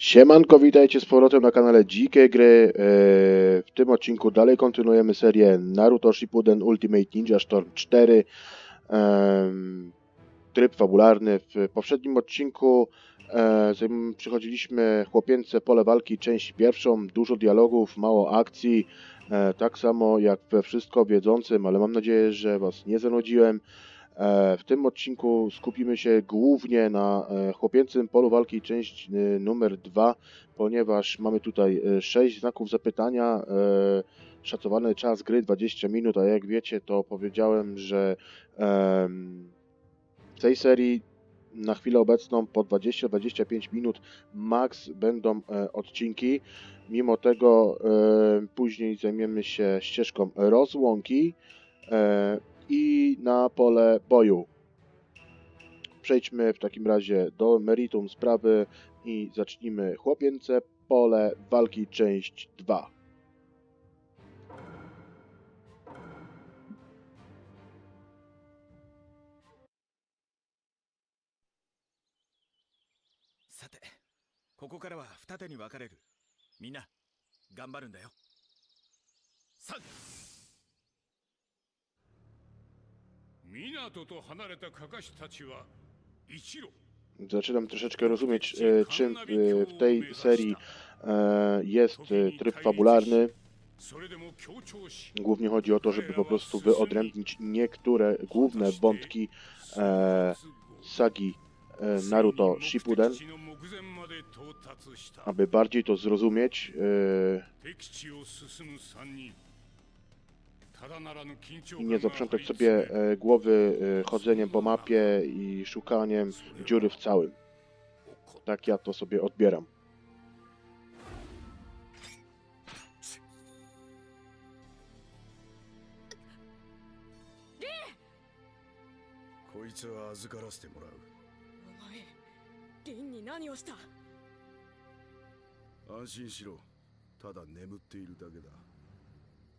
Siemanko, witajcie z powrotem na kanale Dzikie Gry. E, W tym odcinku dalej kontynuujemy serię Naruto Shippuden Ultimate Ninja Storm 4. Em, Tryb fabularny. W poprzednim odcinku e, przychodziliśmy chłopięce pole walki, część pierwszą. Dużo dialogów, mało akcji. E, Tak samo jak we Wszystko Wiedzącym, ale mam nadzieję, że Was nie zanudziłem. E, W tym odcinku skupimy się głównie na e, chłopięcym polu walki, część e, numer 2, ponieważ mamy tutaj 6 znaków zapytania. Szacowany czas gry 20 minut, a jak wiecie, to powiedziałem, że w tej serii na chwilę obecną po 20-25 minut max będą odcinki. Mimo tego później zajmiemy się ścieżką rozłąki E, i na pole boju. Przejdźmy w takim razie do meritum sprawy i zacznijmy chłopięce pole walki część 2. さてここからは二手に分かれるみんな頑張るんだよさ 港と離れたかかしたちは一路 Zaczynam troszeczkę rozumieć, e, czym e, w tej serii e, jest e, tryb fabularny. それでも強調し Głównie chodzi o to, żeby po prostu wyodrębnić niektóre główne wątki e, sagi e, Naruto Shippuden, 敵地の目前まで到達した aby bardziej to zrozumieć. e, i nie zaprzątać sobie e, głowy e, chodzeniem po mapie i szukaniem dziury w całym. Tak ja to sobie odbieram.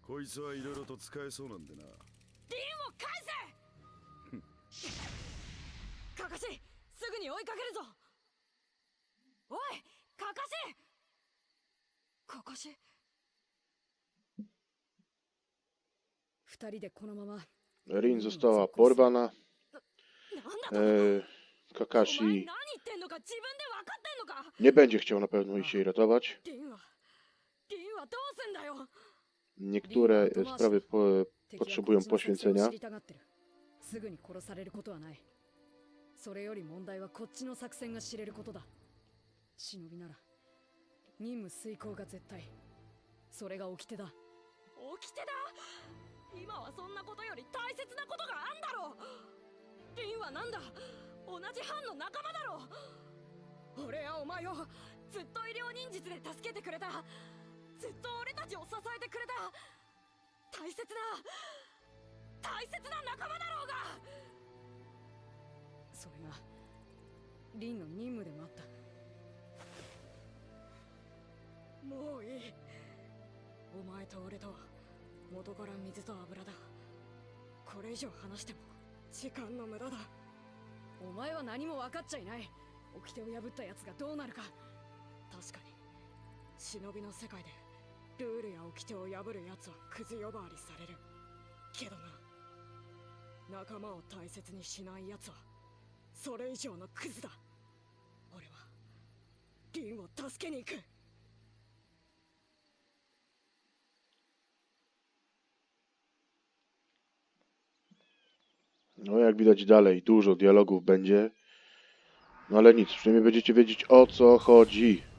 こいつはいろいろと使えそうなんでな。リンを返せ！カカシすぐに追いかけるぞ！おいカカシカカシ二人でこのまま。E, んのか自分で分かってんのか？nie będzie chciał na pewno iść jej ratować. リンはリンはどうすんだよ Niektóre e, sprawy po, potrzebują poświęcenia. すぐに殺されることはないそれより問題はこっちの作戦が知れることだ忍びなら任務遂行が絶対それが掟だ掟だ今はそんなことより大切なことがあんだろリンはなんだ同じ班の仲間だろ俺やお前をずっと医療忍術で助けてくれたずっと俺たちを支えてくれた。大切な大切な仲間だろうが。それがリンの任務でもあった。もういい。お前と俺と元から水と油だ。これ以上話しても時間の無駄だ。お前は何も分かっちゃいない。掟を破った奴がどうなるか。確かに忍びの世界でルールや掟を破る奴はクズ呼ばわりされるけどな仲間を大切にしない奴はそれ以上のクズだ俺はリンを助けに行く No jak widać dalej, dużo dialogów będzie. No ale nic, przynajmniej będziecie wiedzieć o co chodzi.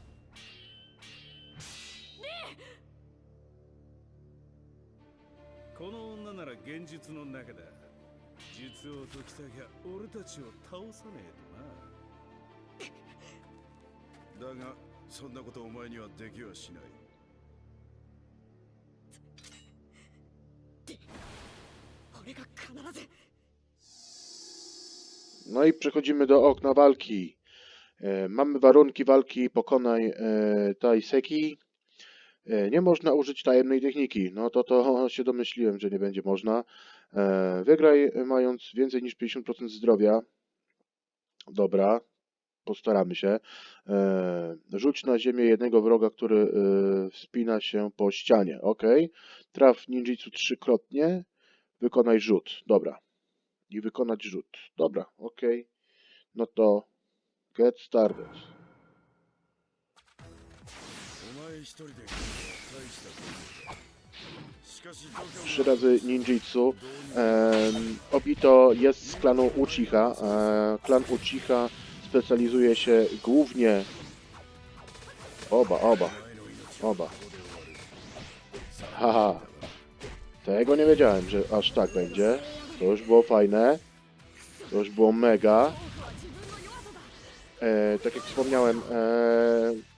女なら現実の中だ術を解きたきゃ俺たちを倒さねえとなだがそんなことお前にはできはしない俺が必ず No i przechodzimy do okna walki. E, mamy warunki walki, pokonaj e, Taiseki. E, nie można użyć tajemnej techniki. No to to się domyśliłem, że nie będzie można. E, wygraj mając więcej niż 50% zdrowia. Dobra. postaramy się. E, rzuć na ziemię jednego wroga, który wspina się po ścianie. Ok. Traf ninjitsu trzykrotnie. Wykonaj rzut. Dobra. I wykonać rzut. Dobra, ok. No to get started. Trzy razy ninjitsu. Obito jest z klanu Uchiha. E, klan Uchiha specjalizuje się głównie... Oba, oba. Oba. Haha. Tego nie wiedziałem, że aż tak będzie. To już było fajne. To już było mega. E, tak jak wspomniałem, e,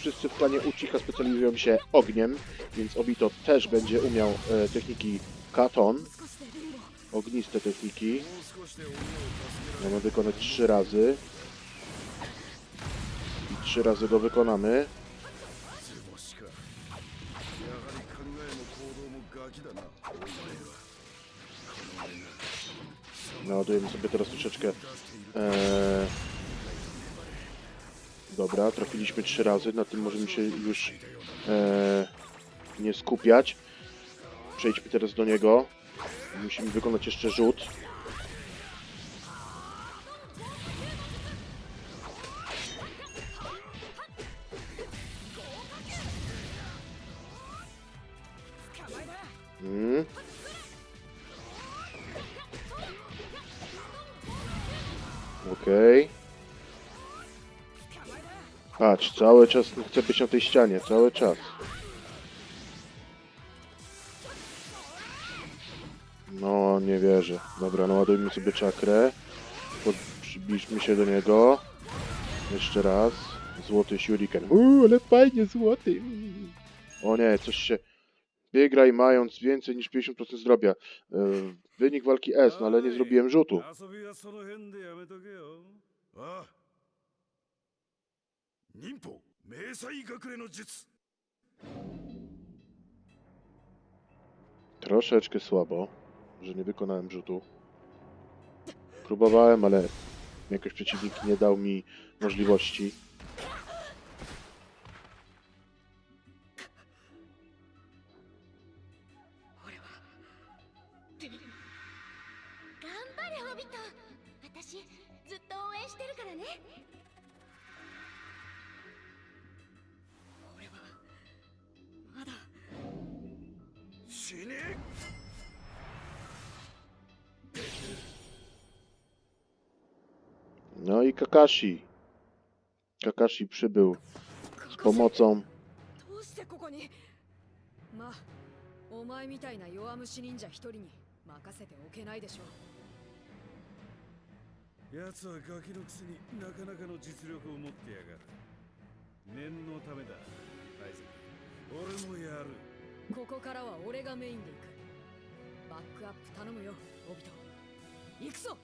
wszyscy w planie Uchiha specjalizują się ogniem, więc Obito też będzie umiał e, techniki Katon, ogniste techniki. No, Mamy wykonać trzy razy. I trzy razy go wykonamy. Naładujemy sobie teraz troszeczkę e, dobra, trafiliśmy trzy razy. Na tym możemy się już e, nie skupiać. Przejdźmy teraz do niego. Musimy wykonać jeszcze rzut. Mm. Okej. Patrz, cały czas chcę być na tej ścianie, cały czas. No, nie wierzę. Dobra, naładujmy sobie czakrę. Pod, przybliżmy się do niego. Jeszcze raz. Złoty shuriken. Uuu, ale fajnie, złoty. O nie, coś się... Wygraj mając więcej niż 50% zdrowia. Yy, wynik walki S, no ale nie zrobiłem rzutu. 忍法迷彩隠れの術 Troszeczkę słabo, że nie wykonałem rzutu. Próbowałem, ale jakoś przeciwnik nie dał mi możliwości. Kakashi. Kakashi przybył z pomocą. どうしてここにまあお前みたいな弱虫忍者一人に任せておけないでしょう奴はガキのくせになかなかの実力を持ってやがる念のためだ大イ俺もやるここからは俺がメインで行くバックアップ頼むよオビト行くぞ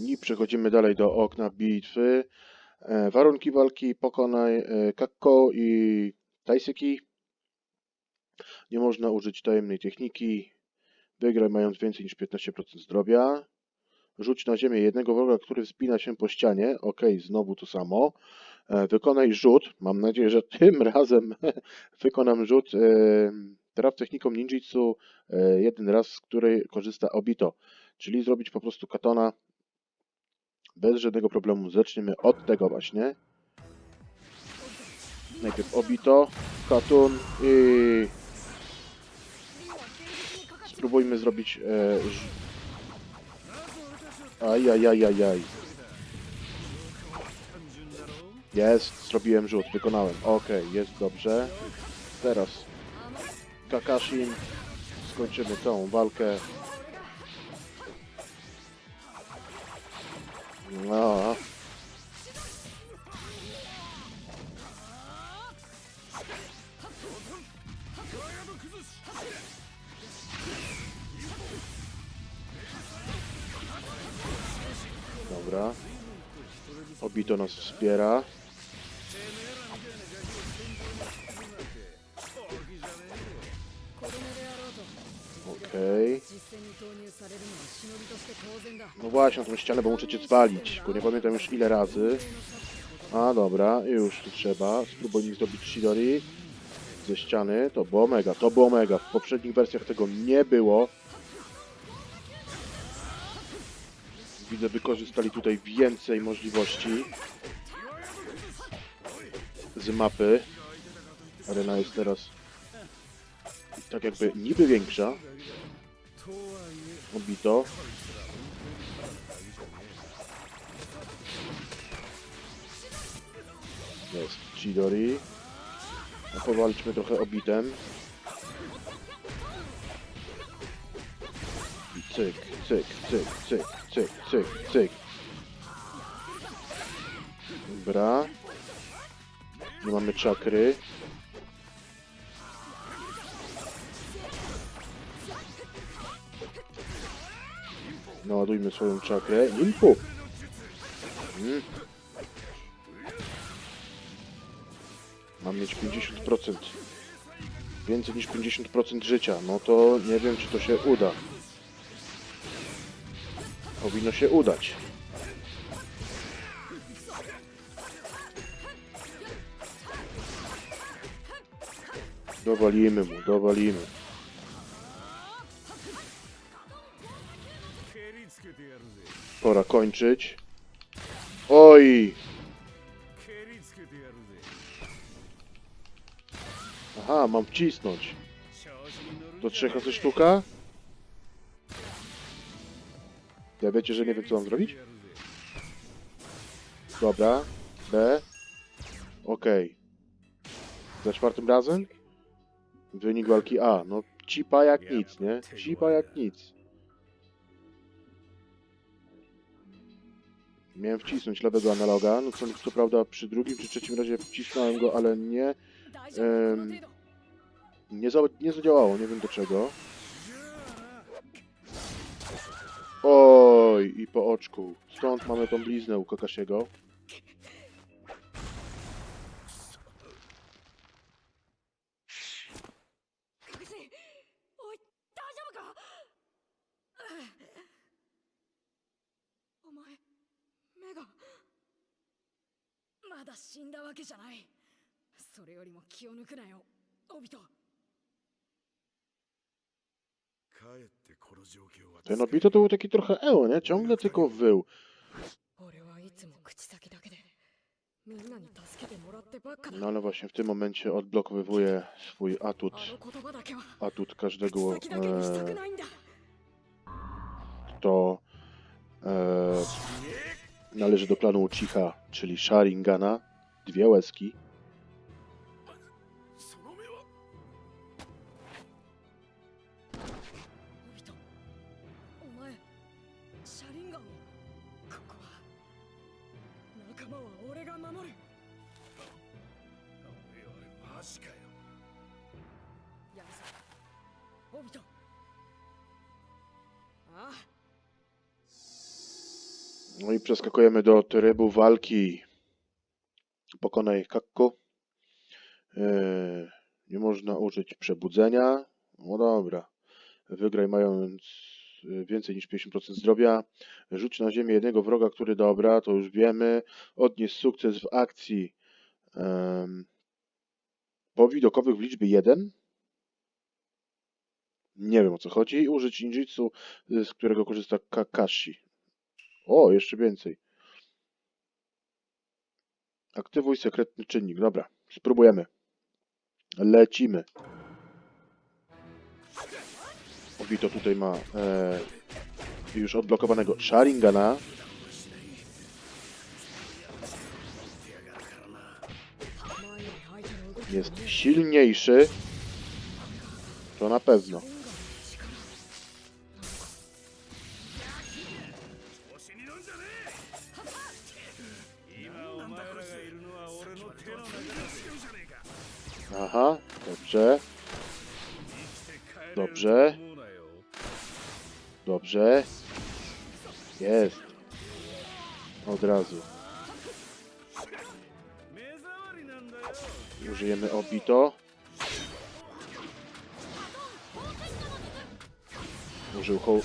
I przechodzimy dalej do okna bitwy. E, warunki walki pokonaj e, Kakko i Taiseki. Nie można użyć tajemnej techniki. Wygraj mając więcej niż 15% zdrowia. Rzuć na ziemię jednego wroga, który wspina się po ścianie. Ok, znowu to samo. E, wykonaj rzut. Mam nadzieję, że tym razem wykonam rzut. Traf techniką ninjitsu jeden raz, z której korzysta Obito. Czyli zrobić po prostu katona bez żadnego problemu. Zaczniemy od tego właśnie. Najpierw obito, katun i... Spróbujmy zrobić... E, ż... Ajajajajaj. Jest, zrobiłem rzut, wykonałem. Ok, jest dobrze. Teraz Kakashin. Skończymy całą walkę. No. Dobra. Obito nas wspiera. Okej. No właśnie, na tą ścianę, bo muszę cię spalić. Bo nie pamiętam już ile razy. A dobra, już tu trzeba. Spróbuj mi zrobić Shidori ze ściany. To było mega, to było mega. W poprzednich wersjach tego nie było. Widzę, wykorzystali tutaj więcej możliwości z mapy. Arena jest teraz tak jakby niby większa, Obito. Jest Chidori. A powalczmy trochę obitem. I cyk, cyk, cyk, cyk, cyk, cyk, cyk. Dobra. Nie mamy czakry. Naładujmy swoją czakrę. Impu! Mm. Mam mieć 50%. Więcej niż 50% życia. No to nie wiem, czy to się uda. Powinno się udać. Dowalimy mu, dowalimy. Pora kończyć. Oj! Aha, mam wcisnąć. Do trzech razy sztuka? Ja wiecie, że nie wiem, co mam zrobić? Dobra. B. Okej. Okay. Za czwartym razem? Wynik walki A. No, cipa jak nic, nie? Cipa jak nic. Miałem wcisnąć lewego analoga, no co, co prawda przy drugim czy trzecim razie wcisnąłem go, ale nie... Em, nie, za, nie zadziałało, nie wiem do czego. Oj, i po oczku. Stąd mamy tą bliznę u Kakasiego. まだ死んだわけじゃないそれよりも気を抜くなよオビト帰ってこの状況は Ten Obito to był taki trochę eo, nie? Ciągle tylko wył. 俺はいつも口先だけでみんなに助けてもらってばっかだ No ale właśnie w tym momencie odblokowywuje swój あ atut. の言葉だけは Atut każdego 口先だけにしたく e, ないんだ kto e, należy do klanu Uchiha, czyli Sharingana. Dwie łezki. そ No i przeskakujemy do trybu walki. Pokonaj Kakko. E, nie można użyć przebudzenia. No dobra. Wygraj mając e, więcej niż 50% zdrowia. Rzuć na ziemię jednego wroga, który dobra, to już wiemy. Odnieś sukces w akcji em, powidokowych w liczbie 1. Nie wiem o co chodzi. Użyć ninjitsu, z którego korzysta Kakashi. O, jeszcze więcej. Aktywuj sekretny czynnik. Dobra, spróbujemy. Lecimy. Obito tutaj ma e, już odblokowanego Sharingana. Jest silniejszy. To na pewno. Dobrze. Dobrze. Dobrze. Jest. Od razu. Użyjemy obito. Użył ho.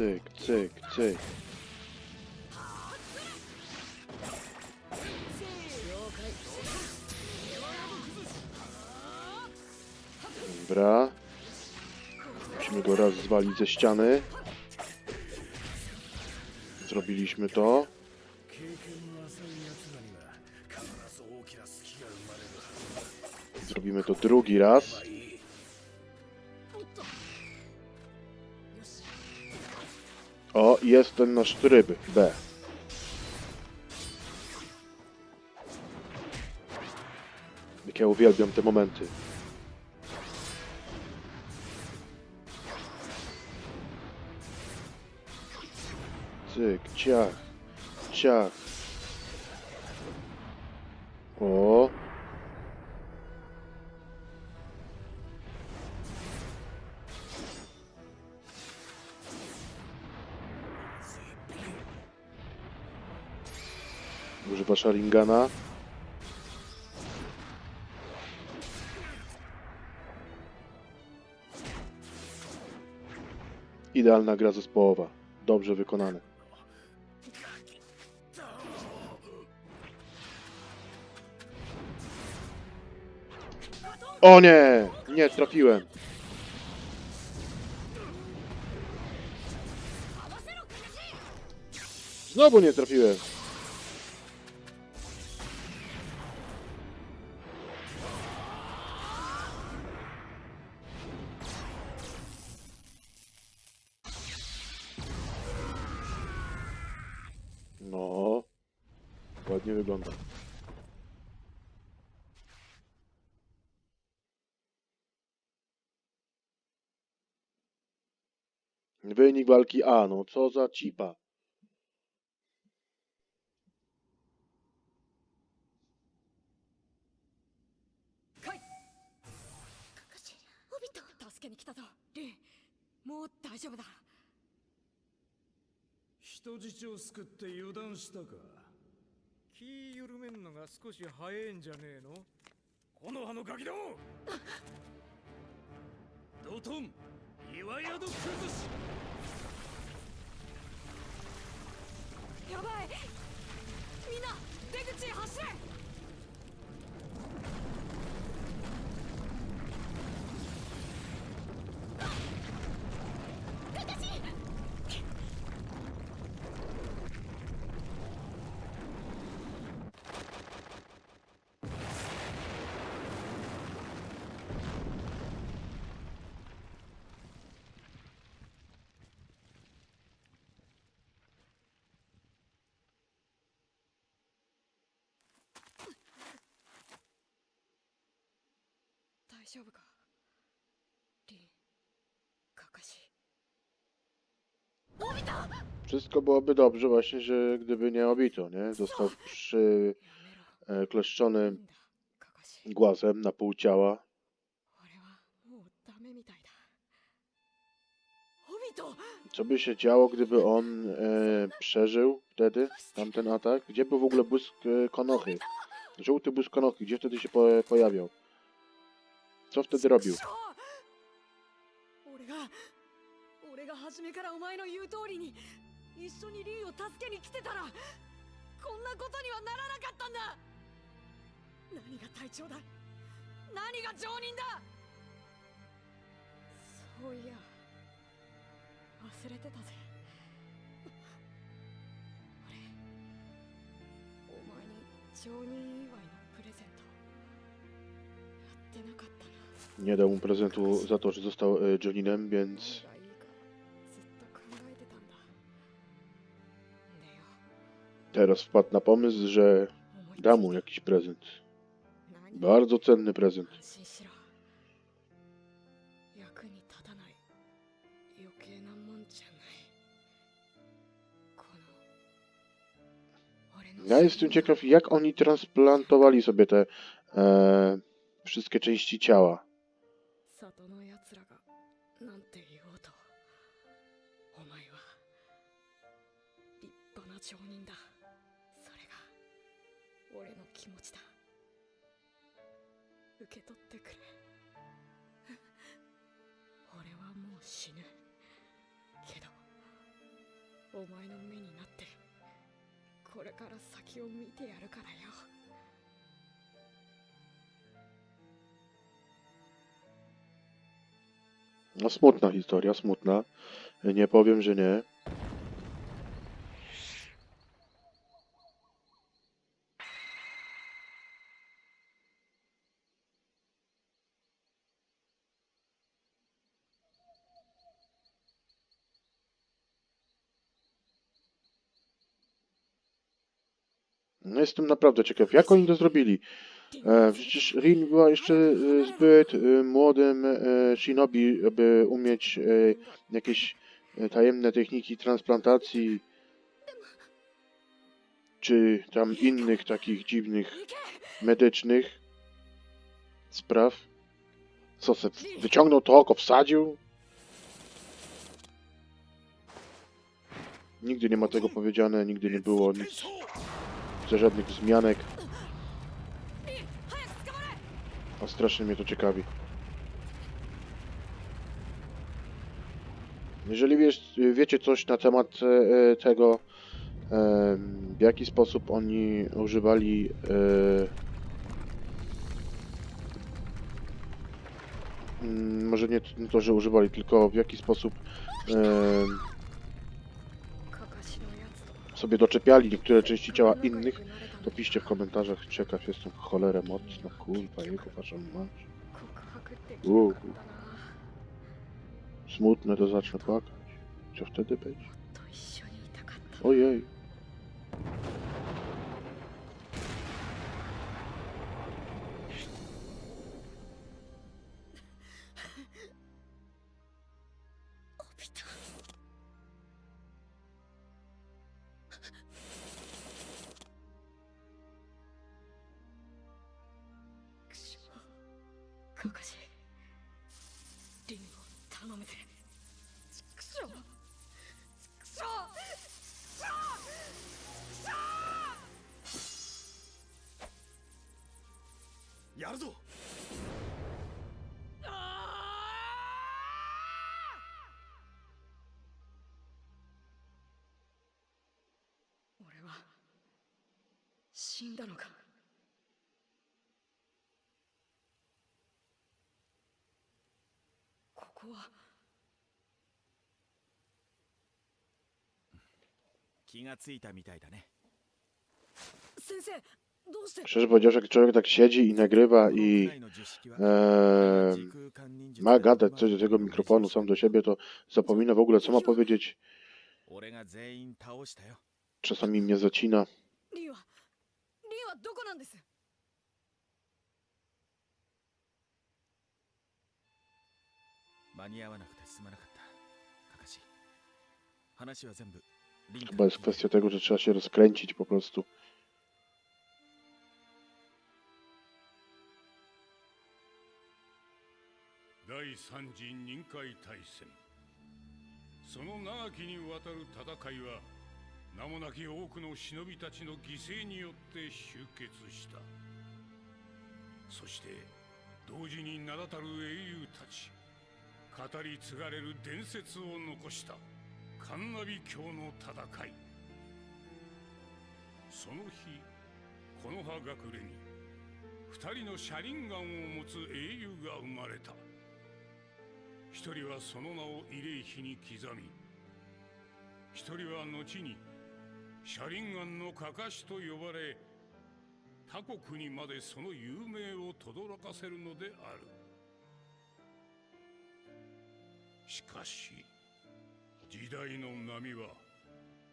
cyk, cyk, cyk. Dobra. Musimy go raz zwalić ze ściany. Zrobiliśmy to. Zrobimy to drugi raz. Jest ten nasz tryb B. Jak ja uwielbiam te momenty. Cyk, ciach, ciach. O. Sharingana. Idealna gra zespołowa. Dobrze wykonane. O nie! Nie trafiłem. Znowu nie trafiłem. Wynik walki A, no co za cipa. 人質を救って油断したか気緩めんのが少し早いんじゃねえのこの葉のガキどもドトン岩宿崩しやばい。みんな出口へ走れ。大丈夫かリンカカシ Wszystko byłoby dobrze właśnie, że gdyby nie Obito, nie? Został przy やめろ e, kleszczony いいんだカカシ głazem na pół ciała. 俺はもうダメみたいだホビト Co by się działo, gdyby on e, przeżył wtedy tamten atak? Gdzie był w ogóle błysk e, konochy? Żółty błysk konochy, gdzie wtedy się po, pojawiał? Co wtedy robił? 俺が俺が初めからお前の言う通りに一緒にリンを助けに来てたらこんなことにはならなかったんだ。何が隊長だ？何が常人だ？そういや忘れてたぜ。俺お前に常人祝いのプレゼントやってなかったな。Nie dał mu prezentu za to, że został e, Joninem, więc... Teraz wpadł na pomysł, że da mu jakiś prezent. Bardzo cenny prezent. Ja jestem ciekaw, jak oni transplantowali sobie te e, wszystkie części ciała. 受け取ってくれ俺はもう死ぬけどお前の目になってこれから先を見てやるからよ No smutna historia, smutna. Nie powiem, że nie. No jestem naprawdę ciekaw, jak oni to zrobili. E, przecież Rin była jeszcze e, zbyt e, młodym e, shinobi, aby umieć e, jakieś e, tajemne techniki transplantacji czy tam innych takich dziwnych medycznych spraw. Co se wyciągnął to oko, wsadził? Nigdy nie ma tego powiedziane, nigdy nie było nic, widzę żadnych zmianek. A strasznie mnie to ciekawi. Jeżeli wiesz, wiecie coś na temat e, e tego, e, w jaki sposób oni używali e, mm, może nie to, że używali, tylko w jaki sposób e, sobie doczepiali niektóre części ciała innych, to piszcie w komentarzach. Ciekaw jestem cholerę mocno, kurwa, jego waszą mać. Uuu. Smutne, to zacznę płakać. Co wtedy będzie? Ojej. やるぞ。俺は死んだのか。ここは。気がついたみたいだね。先生 Szczerze powiedziawszy, jak człowiek tak siedzi i nagrywa i e, ma gadać coś do tego mikrofonu sam do siebie, to zapomina w ogóle, co ma powiedzieć. Czasami mnie zacina. Chyba jest kwestia tego, że trzeba się rozkręcić po prostu. 第三次任海大戦。その長きにわたる戦いは名もなき多くの忍びたちの犠牲によって終結した。そして同時に名だたる英雄たち語り継がれる伝説を残したカンナビ教の戦い。その日この葉隠れに二人の車輪ガンを持つ英雄が生まれた。一人はその名を慰霊碑に刻み一人は後に車輪ガンのかかしと呼ばれ他国にまでその有名を轟かせるのである。しかし時代の波は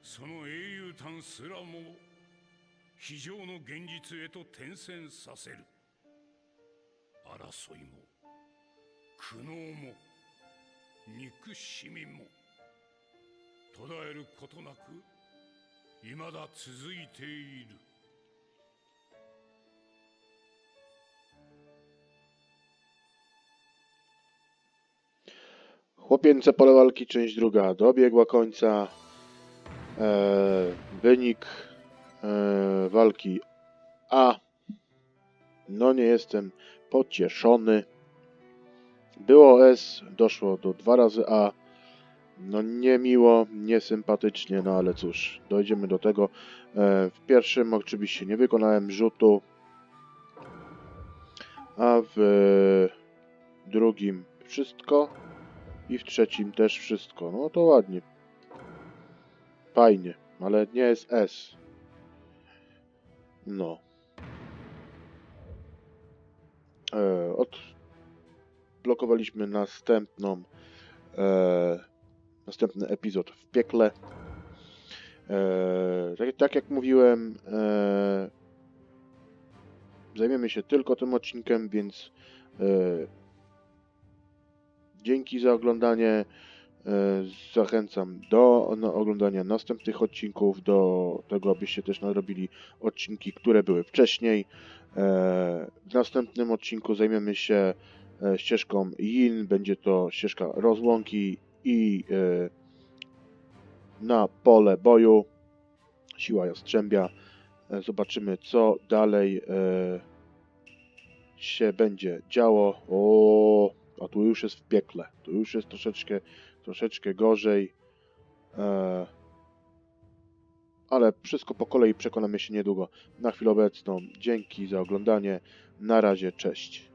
その英雄譚すらも非常の現実へと転戦させる。争いも苦悩も憎しみも途絶えることなく未だ続いている Chłopięce pole walki, część druga dobiegła końca. E, wynik e, walki A. No nie jestem pocieszony. Było S, doszło do dwa razy A. No niemiło, niesympatycznie, no ale cóż, dojdziemy do tego. E, w pierwszym oczywiście nie wykonałem rzutu, a w drugim wszystko i w trzecim też wszystko. No to ładnie. Fajnie, ale nie jest S. No. E, odblokowaliśmy następną e, następny epizod w piekle. E, tak, tak jak mówiłem, e, zajmiemy się tylko tym odcinkiem, więc e, dzięki za oglądanie. E, Zachęcam do no, oglądania następnych odcinków, do tego, abyście też nadrobili odcinki, które były wcześniej. E, W następnym odcinku zajmiemy się ścieżką Yin, będzie to ścieżka rozłąki i e, na pole boju siła jastrzębia. E, Zobaczymy, co dalej e, się będzie działo. O, a tu już jest w piekle. Tu już jest troszeczkę, troszeczkę gorzej. E, ale wszystko po kolei przekonamy się niedługo. Na chwilę obecną dzięki za oglądanie. Na razie, cześć.